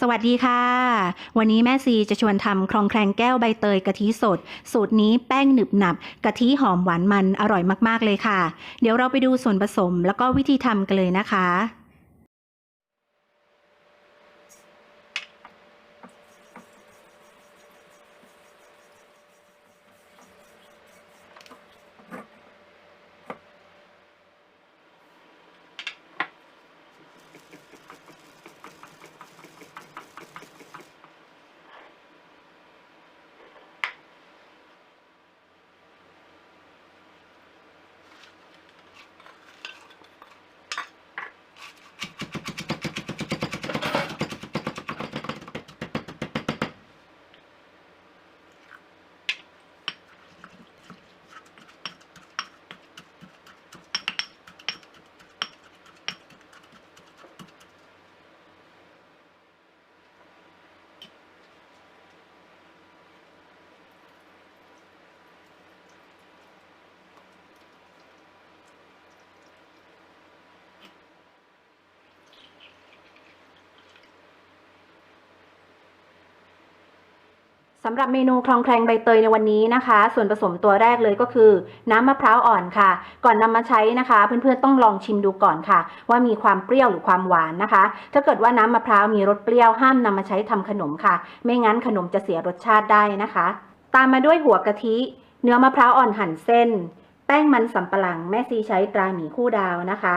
สวัสดีค่ะ วันนี้แม่ซีจะชวนทำคลองแคลงแก้วใบเตยกะทิสด สูตรนี้แป้งหนึบหนับกะทิหอมหวานมันอร่อยมากๆเลยค่ะ เดี๋ยวเราไปดูส่วนผสมแล้วก็วิธีทำกันเลยนะคะ สำหรับเมนูคลองแคลงใบเตยในวันนี้นะคะ ส่วนผสมตัวแรกเลยก็คือ น้ำมะพร้าวอ่อนค่ะ ก่อนนำมาใช้นะคะ เพื่อนๆต้องลองชิมดูก่อนค่ะ ว่ามีความเปรี้ยวหรือความหวานนะคะ ถ้าเกิดว่าน้ำมะพร้าวมีรสเปรี้ยวห้ามนำมาใช้ทำขนมค่ะ ไม่งั้นขนมจะเสียรสชาติได้นะคะ ตามมาด้วยหัวกะทิ เนื้อมะพร้าวอ่อนหั่นเส้น แป้งมันสำปะหลังแม่ซีใช้ตราหมีคู่ดาวนะคะ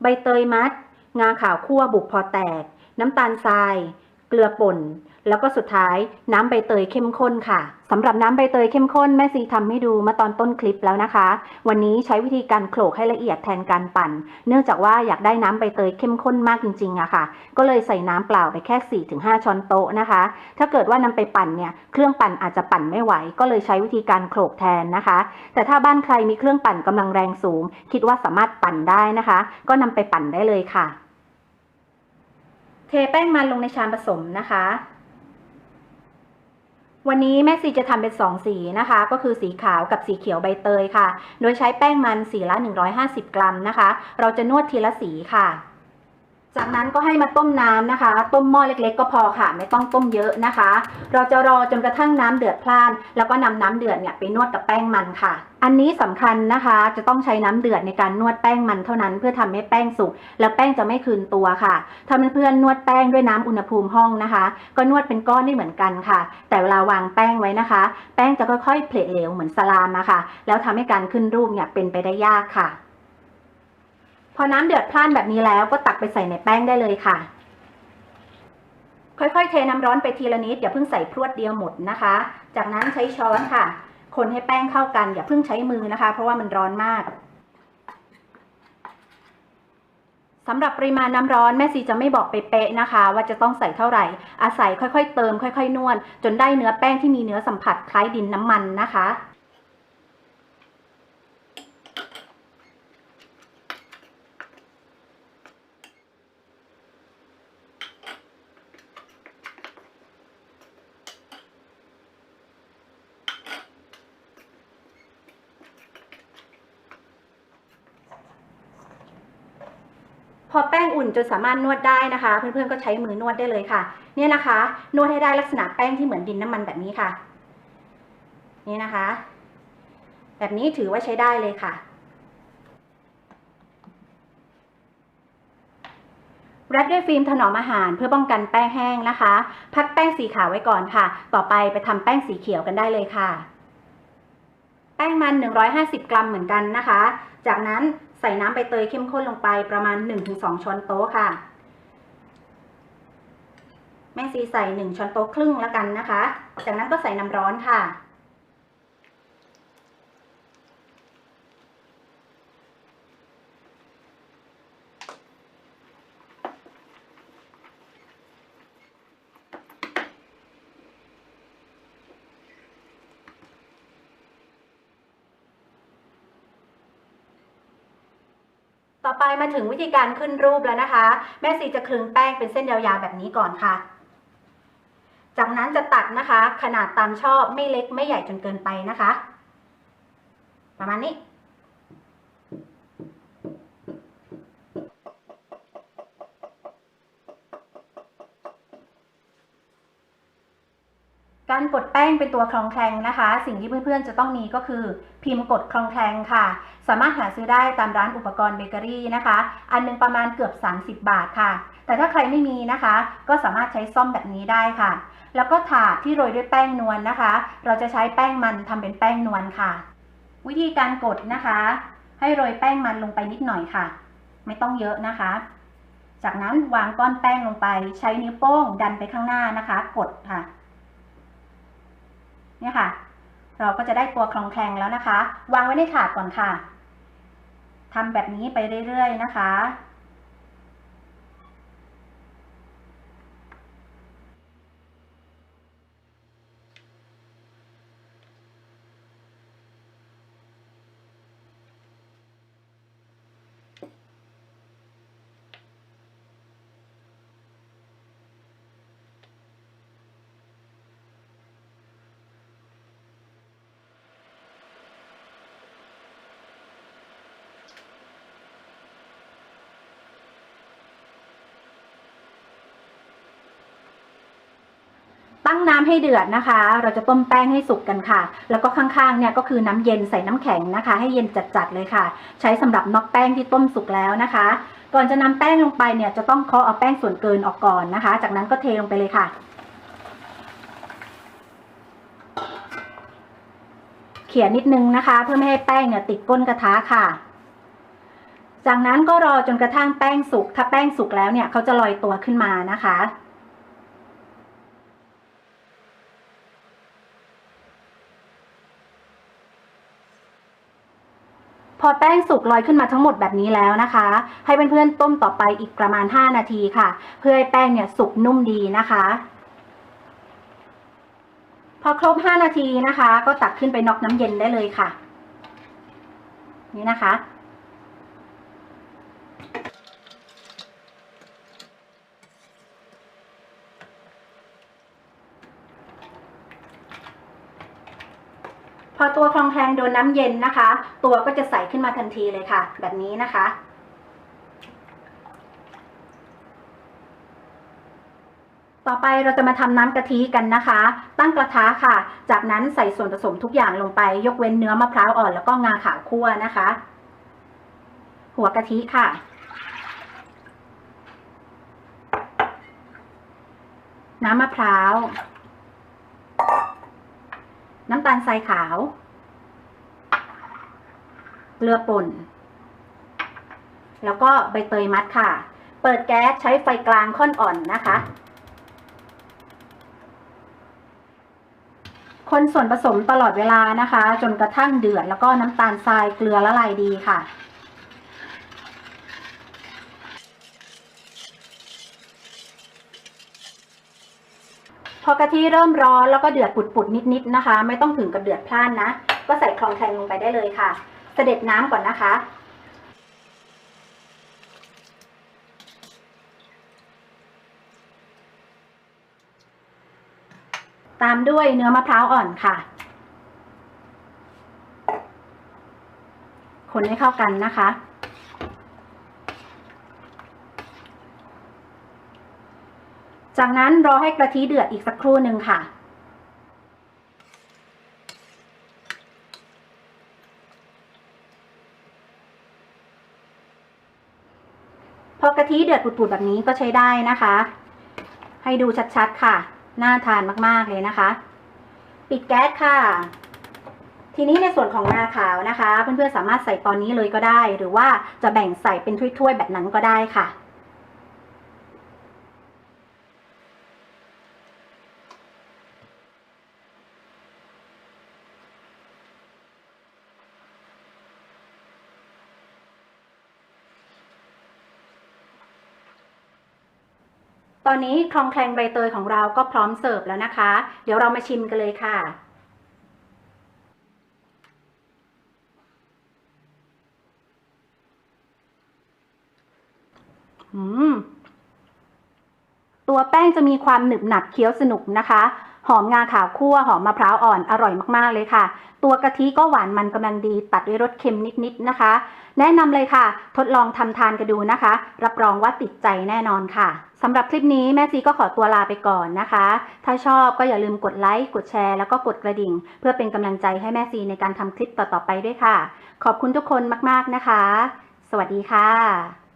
ใบเตยมัด งาขาวคั่วบุกพอแตก น้ำตาลทราย เกลือป่น แล้วก็สุดท้ายน้ำใบเตยเข้มข้นค่ะสำหรับน้ำใบเตยเข้มข้นแม่ซีทำให้ดูมาตอนต้นคลิปแล้วนะคะ วันนี้ใช้วิธีการโขลกให้ละเอียดแทนการปั่น เนื่องจากว่าอยากได้น้ำใบเตยเข้มข้นมากจริงๆอะค่ะ ก็เลยใส่น้ำเปล่าไปแค่ 4-5 ช้อนโต๊ะนะคะ ถ้าเกิดว่านำไปปั่นเนี่ยเครื่องปั่นอาจจะปั่นไม่ไหว ก็เลยใช้วิธีการโขลกแทนนะคะ แต่ถ้าบ้านใครมีเครื่องปั่นกำลังแรงสูง คิดว่าสามารถปั่นได้นะคะ ก็นำไปปั่นได้เลยค่ะ เทแป้งมันลงในชามผสมนะคะ วันนี้แม่ซีจะทำเป็นสองสีนะคะ ก็คือสีขาวกับสีเขียวใบเตยค่ะ โดยใช้แป้งมันสีละ 150 กรัมนะคะ เราจะนวดทีละสีค่ะ จากนั้นก็ให้มาต้มน้ำนะคะ ต้มหม้อเล็กๆ ก็พอค่ะ ไม่ต้องต้มเยอะนะคะ เราจะรอจนกระทั่งน้ำเดือดพล่าน แล้วก็นำน้ำเดือดเนี่ยไปนวดกับแป้งมันค่ะ อันนี้สำคัญนะคะ จะต้องใช้น้ำเดือดในการนวดแป้งมันเท่านั้น เพื่อทำให้แป้งสุก แล้วแป้งจะไม่คืนตัวค่ะ ถ้าเพื่อนๆนวดแป้งด้วยน้ำอุณหภูมิห้องนะคะ ก็นวดเป็นก้อนได้เหมือนกันค่ะ แต่เวลาวางแป้งไว้นะคะ แป้งจะค่อยๆเพลทเหลวเหมือนสลามอะค่ะ แล้วทำให้การขึ้นรูปเนี่ยเป็นไปได้ยากค่ะ อน้ำเดือดพล่านแบบนี้แล้วก็ตักไปใส่ในแป้งได้เลยค่ะ ค่อยๆ เทน้ำร้อนไปทีละนิดอย่าเพิ่งใส่พรวดเดียวหมดนะคะ จากนั้นใช้ช้อนค่ะ คนให้แป้งเข้ากันอย่าเพิ่งใช้มือนะคะ เพราะว่ามันร้อนมากสำหรับปริมาณน้ำร้อนแม่ซีจะไม่บอกไปเป๊ะนะคะ ว่าจะต้องใส่เท่าไหร่ อาศัยค่อยๆ เติมค่อย ๆ นวดจนได้เนื้อแป้งที่มีเนื้อสัมผัสคล้ายดินน้ำมันนะคะ พอแป้งอุ่นจนสามารถนวดได้นะคะ เพื่อนๆก็ใช้มือนวดได้เลยค่ะ เนี่ยนะคะ นวดให้ได้ลักษณะแป้งที่เหมือนดินน้ำมันแบบนี้ค่ะ นี่นะคะ แบบนี้ถือว่าใช้ได้เลยค่ะ รัดด้วยฟิล์มถนอมอาหารเพื่อป้องกันแป้งแห้งนะคะ พักแป้งสีขาวไว้ก่อนค่ะ ต่อไปไปทำแป้งสีเขียวกันได้เลยค่ะ แป้งมัน 150 กรัมเหมือนกันนะคะ จากนั้น ใส่น้ำใบเตยเข้มข้นลงไปประมาณ 1-2 ช้อนโต๊ะค่ะ แม่ซีใส่ 1 ช้อนโต๊ะครึ่งแล้วกันนะคะ จากนั้นก็ใส่น้ำร้อนค่ะ ต่อไปมาถึงวิธีการขึ้นรูปแล้วนะคะ แม่ซีจะคลึงแป้งเป็นเส้นยาวๆแบบนี้ก่อนค่ะ จากนั้นจะตัดนะคะ ขนาดตามชอบไม่เล็กไม่ใหญ่จนเกินไปนะคะ ประมาณนี้ การกดแป้งเป็นตัวคลองแคลงนะคะ สิ่งที่เพื่อนๆจะต้องมีก็คือพิมพ์กดคลองแคลงค่ะ สามารถหาซื้อได้ตามร้านอุปกรณ์เบเกอรี่นะคะ อันหนึงประมาณเกือบ 30 บาทค่ะ แต่ถ้าใครไม่มีนะคะ ก็สามารถใช้ซ่อมแบบนี้ได้ค่ะ แล้วก็ถาดที่โรยด้วยแป้งนวลนะคะ เราจะใช้แป้งมันทำเป็นแป้งนวลค่ะ วิธีการกดนะคะ ให้โรยแป้งมันลงไปนิดหน่อยค่ะ ไม่ต้องเยอะนะคะ จากนั้นวางก้อนแป้งลงไป ใช้นิ้วโป้งดันไปข้างหน้านะคะ กดค่ะ เนี่ยค่ะ เราก็จะได้ตัวคลองแคลงแล้วนะคะ วางไว้ในถาดก่อนค่ะทำแบบนี้ไปเรื่อยๆนะคะ ตั้งน้ำให้เดือดนะคะ เราจะต้มแป้งให้สุกกันค่ะ แล้วก็ข้างๆเนี่ยก็คือน้ำเย็นใส่น้ำแข็งนะคะ ให้เย็นจัดๆเลยค่ะ ใช้สำหรับน็อกแป้งที่ต้มสุกแล้วนะคะ ก่อนจะนำแป้งลงไปเนี่ยจะต้องเคาะเอาแป้งส่วนเกินออกก่อนนะคะ จากนั้นก็เทลงไปเลยค่ะ เขี่ยนิดนึงนะคะ เพื่อไม่ให้แป้งเนี่ยติดก้นกระทะค่ะจากนั้นก็รอจนกระทั่งแป้งสุก ถ้าแป้งสุกแล้วเนี่ยเขาจะลอยตัวขึ้นมานะคะ พอแป้งสุกลอยขึ้นมาทั้งหมดแบบนี้แล้วนะคะ ให้เพื่อนๆต้มต่อไปอีกประมาณ 5 นาทีค่ะ เพื่อให้แป้งเนี่ยสุกนุ่มดีนะคะ พอครบ 5 นาทีนะคะ ก็ตักขึ้นไปน็อกน้ำเย็นได้เลยค่ะ นี่นะคะ อตัวคลองแคลงโดนน้ำเย็นนะคะ ตัวก็จะใสขึ้นมาทันทีเลยค่ะ แบบนี้นะคะ ต่อไปเราจะมาทำน้ำกะทิกันนะคะ ตั้งกระทะค่ะ จากนั้นใส่ส่วนผสมทุกอย่างลงไป ยกเว้นเนื้อมะพร้าวอ่อนแล้วก็งาขาวคั่วนะคะ หัวกะทิค่ะน้ำมะพร้าว น้ำตาลทรายขาว เกลือป่น แล้วก็ใบเตยมัดค่ะ เปิดแก๊สใช้ไฟกลางค่อนอ่อนนะคะ คนส่วนผสมตลอดเวลานะคะ จนกระทั่งเดือด แล้วก็น้ำตาลทรายเกลือละลายดีค่ะ อกะทิเริ่มร้อนแล้วก็เดือดปุดๆนิดๆนะคะ ไม่ต้องถึงกับเดือดพล่านนะ ก็ใส่คลองแคลงลงไปได้เลยค่ะ เสด็จน้ำก่อนนะคะ ตามด้วยเนื้อมะพร้าวอ่อนค่ะ คนให้เข้ากันนะคะ จากนั้นรอให้กะทิเดือดอีกสักครู่หนึ่งค่ะ พอกะทิเดือดปุดๆแบบนี้ก็ใช้ได้นะคะ ให้ดูชัดๆค่ะ น่าทานมากๆเลยนะคะ ปิดแก๊สค่ะ ทีนี้ในส่วนของงาขาวนะคะ เพื่อนๆสามารถใส่ตอนนี้เลยก็ได้ หรือว่าจะแบ่งใส่เป็นถ้วยๆแบบนั้นก็ได้ค่ะ ตอนนี้คลองแคลงใบเตยของเราก็พร้อมเสิร์ฟแล้วนะคะ เดี๋ยวเรามาชิมกันเลยค่ะ อืม ตัวแป้งจะมีความหนึบหนับเคี้ยวสนุกนะคะ หอมงาขาวคั่วหอมมะพร้าวอ่อนอร่อยมากๆเลยค่ะ ตัวกะทิก็หวานมันกำลังดีตัดด้วยรสเค็มนิดๆนะคะ แนะนำเลยค่ะ ทดลองทำทานกันดูนะคะ รับรองว่าติดใจแน่นอนค่ะสำหรับคลิปนี้แม่ซีก็ขอตัวลาไปก่อนนะคะ ถ้าชอบก็อย่าลืมกดไลค์กดแชร์แล้วก็กดกระดิ่ง เพื่อเป็นกำลังใจให้แม่ซีในการทำคลิปต่อๆไปด้วยค่ะ ขอบคุณทุกคนมากๆนะคะ สวัสดีค่ะ